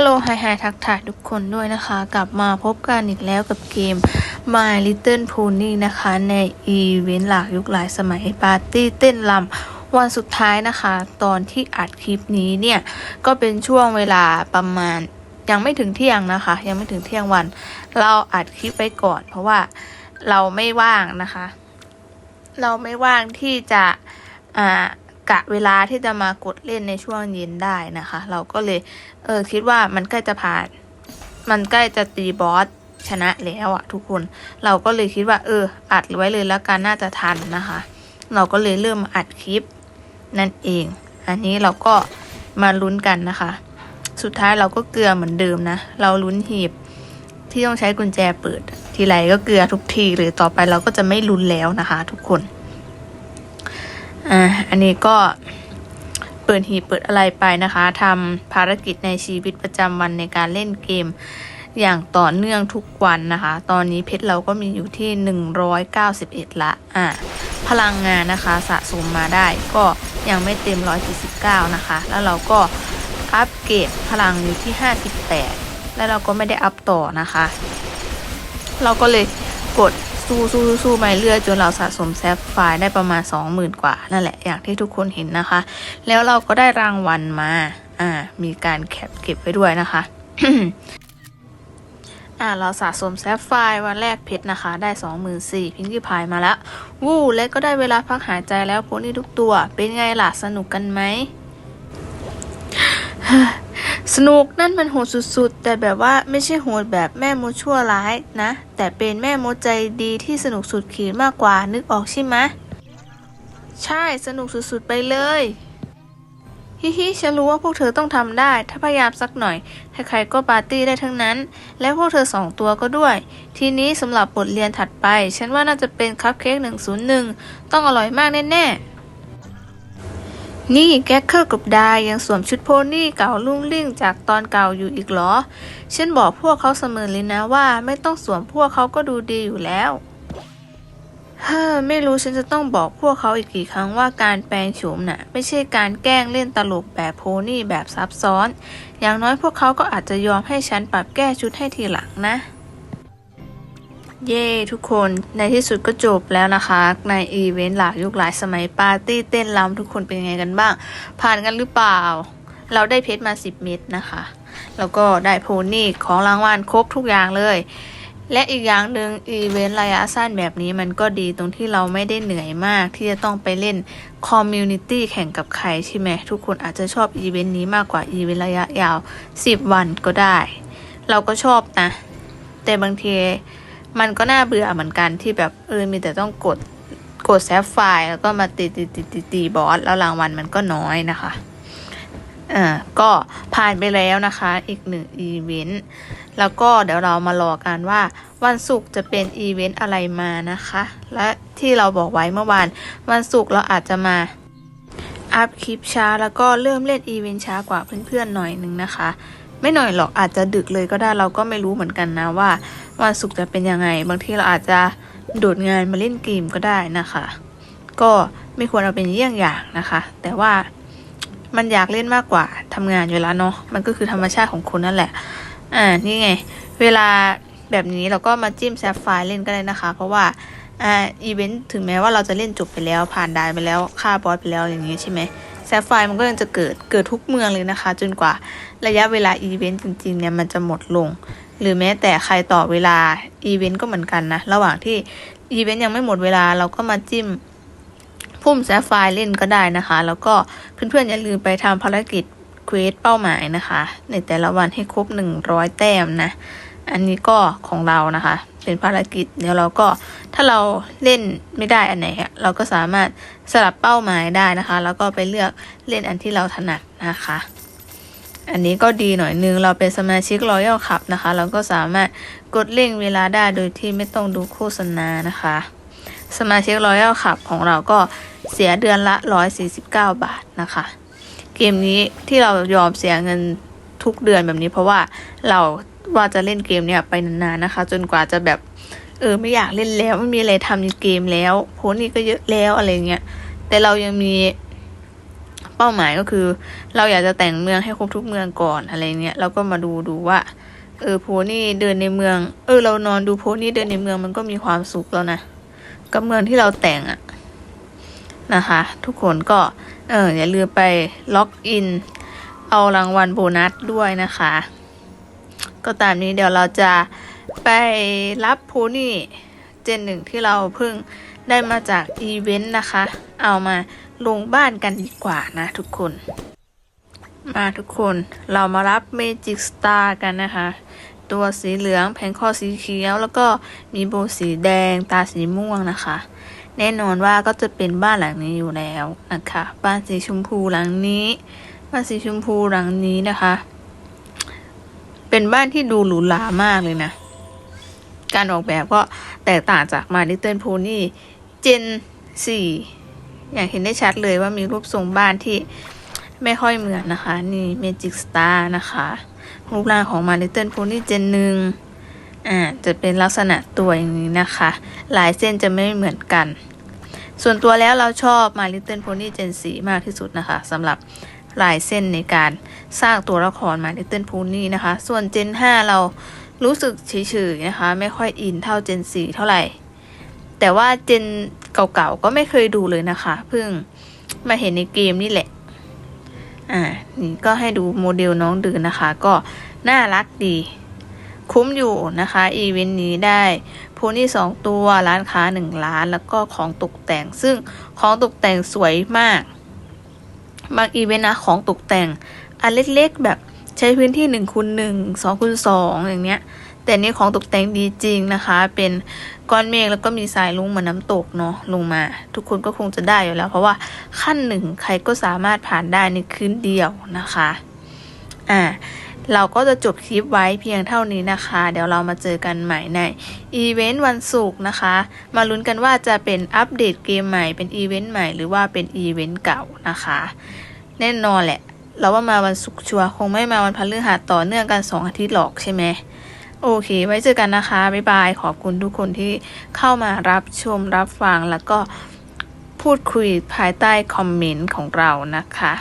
ฮัลโหลไฮไฮทักทายทุกคนด้วยนะคะ กลับมาพบกันอีกแล้วกับเกม My Little Pony นะคะ ในอีเวนต์หลากยุคหลายสมัยปาร์ตี้เต้นรำวันสุดท้ายนะคะ ตอนที่อัดคลิปนี้เนี่ย ก็เป็นช่วงเวลาประมาณยังไม่ถึงเที่ยงนะคะ ยังไม่ถึงเที่ยงวัน เราอัดคลิปไปก่อน เพราะว่าเราไม่ว่างนะคะ เราไม่ว่างที่จะอ่า กะเวลาที่จะมากดเล่นในช่วงเย็นได้นะคะ เราก็เลยเออคิดว่ามันใกล้จะผ่าน มันใกล้จะตีบอสชนะแล้วอะทุกคนเราก็เลยคิดว่า เออ อัดไว้เลยแล้วกันน่าจะทันนะคะ เราก็เลยเริ่มอัดคลิปนั่นเอง อันนี้เราก็มาลุ้นกันนะคะ สุดท้ายเราก็เกลือเหมือนเดิมนะ เราลุ้นหีบที่ต้องใช้กุญแจเปิด ทีไรก็เกลือทุกทีเลยต่อไปเราก็จะไม่ลุ้นแล้วนะคะ ทุกคน อ่าอันนี้ก็เปิดหีบเปิดอะไรไปนะคะทำภารกิจในชีวิตประจำวันในการเล่นเกมอย่างต่อเนื่องทุกวันนะคะ ตอนนี้เพชรเราก็มีอยู่ที่ 191 ละ อ่าพลังงานนะคะสะสมมาได้ก็ยังไม่เต็ม 149 นะคะ แล้วเราก็อัปเกรดพลังอยู่ที่ 58 แล้วเราก็ไม่ได้อัพต่อนะคะ เราก็เลยกด สู้สู้สู้สู้ไปเรื่อยจนเราสะสมแซฟไฟล์ได้ประมาณ 20,000 กว่า นั่นแหละอย่างที่ทุกคนเห็นนะคะ แล้วเราก็ได้รางวัลมาอ่ามีการแคปเก็บไว้ด้วยนะคะอ่าเราสะสมแซฟไฟล์วันแรกเพชรนะคะ ได้ 24,000พิงกี้พายมาแล้ว วู้และก็ได้เวลาพักหายใจแล้วโพนี่ทุกตัว เป็นไงล่ะ สนุกกันไหม สนุกนั่นมันโหดสุดๆ แต่แบบว่าไม่ใช่โหดแบบแม่มดชั่วร้ายนะ แต่เป็นแม่มดใจดีที่สนุกสุดขีดมากกว่านึกออกใช่ไหมใช่สนุกสุดๆไปเลยฮิฮิฉันรู้ว่าพวกเธอต้องทำได้ ถ้าพยายามสักหน่อย ใครๆก็ปาร์ตี้ได้ทั้งนั้น และพวกเธอสองตัวก็ด้วย ทีนี้สำหรับบทเรียนถัดไป ฉันว่าน่าจะเป็นคัพเค้ก101 ต้องอร่อยมากแน่ๆ นี่แก๊กเกอร์กับดายังสวมชุดโพนี่เก่าลุ่งลิ่งจากตอนเก่าอยู่อีกเหรอ ฉันบอกพวกเขาเสมอเลยนะว่าไม่ต้องสวมพวกเขาก็ดูดีอยู่แล้วเฮ้อไม่รู้ฉันจะต้องบอกพวกเขาอีกกี่ครั้งว่าการแปลงโฉมน่ะ ไม่ใช่การแกล้งเล่นตลกแบบโพนี่แบบซับซ้อน อย่างน้อยพวกเขาก็อาจจะยอมให้ฉันปรับแก้ชุดให้ทีหลังนะ เย้ทุกคนในที่สุดก็จบแล้วนะคะ ในอีเวนต์หลากยุคหลายสมัยปาร์ตี้เต้นรำทุกคนเป็นยังไงกันบ้าง ผ่านกันหรือเปล่า เราได้เพชรมา 10 เม็ดนะคะ แล้วก็ได้โพนี่ของรางวัลครบทุกอย่างเลย และอีกอย่างหนึ่งอีเวนต์ระยะสั้นแบบนี้มันก็ดีตรงที่เราไม่ได้เหนื่อยมากที่จะต้องไปเล่นคอมมูนิตี้แข่งกับใครใช่ไหมทุกคนอาจจะชอบอีเวนต์นี้มากกว่าอีเวนต์ระยะยาว 10 วันก็ได้ เราก็ชอบนะ แต่บางที มันก็น่าเบื่อเหมือนกันที่แบบเออมีแต่ต้องกดกดแซฟไฟล์แล้วก็มาตีตีตีตีตีบอสแล้วรางวัลมันก็น้อยนะคะเอ่าก็ผ่านไปแล้วนะคะอีกหนึ่งอีเวนต์แล้วก็เดี๋ยวเรามารอกันว่าวันศุกร์จะเป็นอีเวนต์อะไรมานะคะ และที่เราบอกไว้เมื่อวานวันศุกร์เราอาจจะมาอัพคลิปช้าแล้วก็เริ่มเล่นอีเวนต์ช้ากว่าเพื่อนๆหน่อยนึงนะคะ ไม่หน่อยหรอกอาจจะดึกเลยก็ได้เราก็ไม่รู้เหมือนกันนะว่าวันศุกร์จะเป็นยังไง บางทีเราอาจจะโดดงานมาเล่นเกมก็ได้นะคะ ก็ไม่ควรเอาเป็นเยี่ยงอย่างนะคะ แต่ว่ามันอยากเล่นมากกว่าทำงานอยู่แล้วเนาะมันก็คือธรรมชาติของคนนั่นแหละ อ่านี่ไง เวลาแบบนี้เราก็มาจิ้มแซฟไฟล์เล่นก็ได้นะคะ เพราะว่าอ่าอีเวนต์ถึงแม้ว่าเราจะเล่นจบไปแล้วผ่านด่านไปแล้วฆ่าบอสไปแล้วอย่างนี้ใช่ไหม แซฟไฟล์มันก็ยังจะเกิดเกิดทุกเมืองเลยนะคะ จนกว่าระยะเวลาอีเวนต์จริงๆเนี่ยมันจะหมดลง หรือแม้แต่ใครต่อเวลาอีเวนต์ก็เหมือนกันนะ ระหว่างที่อีเวนต์ยังไม่หมดเวลาเราก็มาจิ้มพุ่มแซฟไฟล์เล่นก็ได้นะคะ แล้วก็เพื่อนๆอย่าลืมไปทำภารกิจเควสเป้าหมายนะคะ ในแต่ละวันให้ครบ 100 แต้มนะ อันนี้ก็ของเรานะคะ เป็นภารกิจเดี๋ยวเราก็ถ้าเราเล่นไม่ได้อันไหนเราก็สามารถสลับเป้าหมายได้นะคะ แล้วก็ไปเลือกเล่นอันที่เราถนัดนะคะ อันนี้ก็ดีหน่อยนึงเราเป็นสมาชิกรอยัลขับนะคะ เราก็สามารถกดเร่งเวลาได้โดยที่ไม่ต้องดูโฆษณานะคะ สมาชิกรอยัลขับของเราก็เสียเดือนละ 149 บาทนะคะ เกมนี้ที่เรายอมเสียเงินทุกเดือนแบบนี้เพราะว่าเรา ว่าจะเล่นเกมเนี่ยไปนานๆนะคะ จนกว่าจะแบบ เออไม่อยากเล่นแล้วไม่มีอะไรทำในเกมแล้วโพสนี่ก็เยอะแล้วอะไรเงี้ยแต่เรายังมีเป้าหมายก็คือ เราอยากจะแต่งเมืองให้ครบทุกเมืองก่อนอะไรเงี้ยเราก็มาดูดูว่าเออโพนี่เดินในเมือง เออ เรานอนดูโพนี่เดินในเมืองมันก็มีความสุขแล้วนะกับเมืองที่เราแต่งอะนะคะ ทุกคนก็เอออย่าลืมไปล็อกอิน เอารางวัลโบนัสด้วยนะคะ ก็ตามนี้เดี๋ยวเราจะไปรับโพนี่เจนหนึ่งที่เราเพิ่งได้มาจากอีเวนต์นะคะ เอามาลงบ้านกันดีกว่านะทุกคน มาทุกคนเรามารับเมจิกสตาร์กันนะคะ ตัวสีเหลืองแผงคอสีเขียว แล้วก็มีโบสีแดงตาสีม่วงนะคะ แน่นอนว่าก็จะเป็นบ้านหลังนี้อยู่แล้วนะคะ บ้านสีชมพูหลังนี้ บ้านสีชมพูหลังนี้นะคะ เป็นบ้านที่ดูหรูหรามากเลยนะ การออกแบบก็แตกต่างจากมาดิเติลโพนี่เจนสี่อย่างเห็นได้ชัดเลยว่ามีรูปทรงบ้านที่ไม่ค่อยเหมือนนะคะ นี่เมจิกสตาร์นะคะ รูปร่างของมาดิเติลโพนี่เจนหนึ่งอ่าจะเป็นลักษณะตัวอย่างนี้นะคะ ลายเส้นจะไม่เหมือนกัน ส่วนตัวแล้วเราชอบมา Little Pony Gen 4มากที่สุดนะคะสำหรับ ลายเส้นในการสร้างตัวละครมา Little Pony นะคะ ส่วน Gen 5เรารู้สึกเฉยๆนะคะ ไม่ค่อยอินเท่า Gen 4เท่าไหร่ แต่ว่า Gen เก่าๆก็ไม่เคยดูเลยนะคะ เพิ่งมาเห็นในเกมนี่แหละ อ่า นี่ก็ให้ดูโมเดลน้องเดือนนะคะ ก็น่ารักดี คุ้มอยู่นะคะ อีเวนต์นี้ได้โพนี่สองตัวร้านค้าหนึ่งร้าน แล้วก็ของตกแต่งซึ่งของตกแต่งสวยมาก บางอีเวนต์นะของตกแต่ง อันเล็กๆแบบใช้พื้นที่หนึ่งคูณหนึ่งสองคูณสองอย่างเงี้ย แต่นี่ของตกแต่งดีจริงนะคะ เป็นก้อนเมฆแล้วก็มีสายลุงเหมือนน้ำตกเนาะลงมา ทุกคนก็คงจะได้อยู่แล้ว เพราะว่าขั้นหนึ่งใครก็สามารถผ่านได้ในคืนเดียวนะคะ อ่า เราก็จะจบคลิปไว้เพียงเท่านี้นะคะ เดี๋ยวเรามาเจอกันใหม่ในอีเวนต์วันศุกร์นะคะ มาลุ้นกันว่าจะเป็นอัปเดตเกมใหม่เป็นอีเวนต์ใหม่หรือว่าเป็นอีเวนต์เก่านะคะ แน่นอนแหละ เราว่ามาวันศุกร์ชัวร์คงไม่มาวันพฤหัสต่อเนื่องกันสองอาทิตย์หรอกใช่ไหมโอเค ไว้เจอกันนะคะ บ๊ายบาย ขอบคุณทุกคนที่เข้ามารับชมรับฟัง แล้วก็พูดคุยภายใต้คอมเมนต์ของเรานะคะ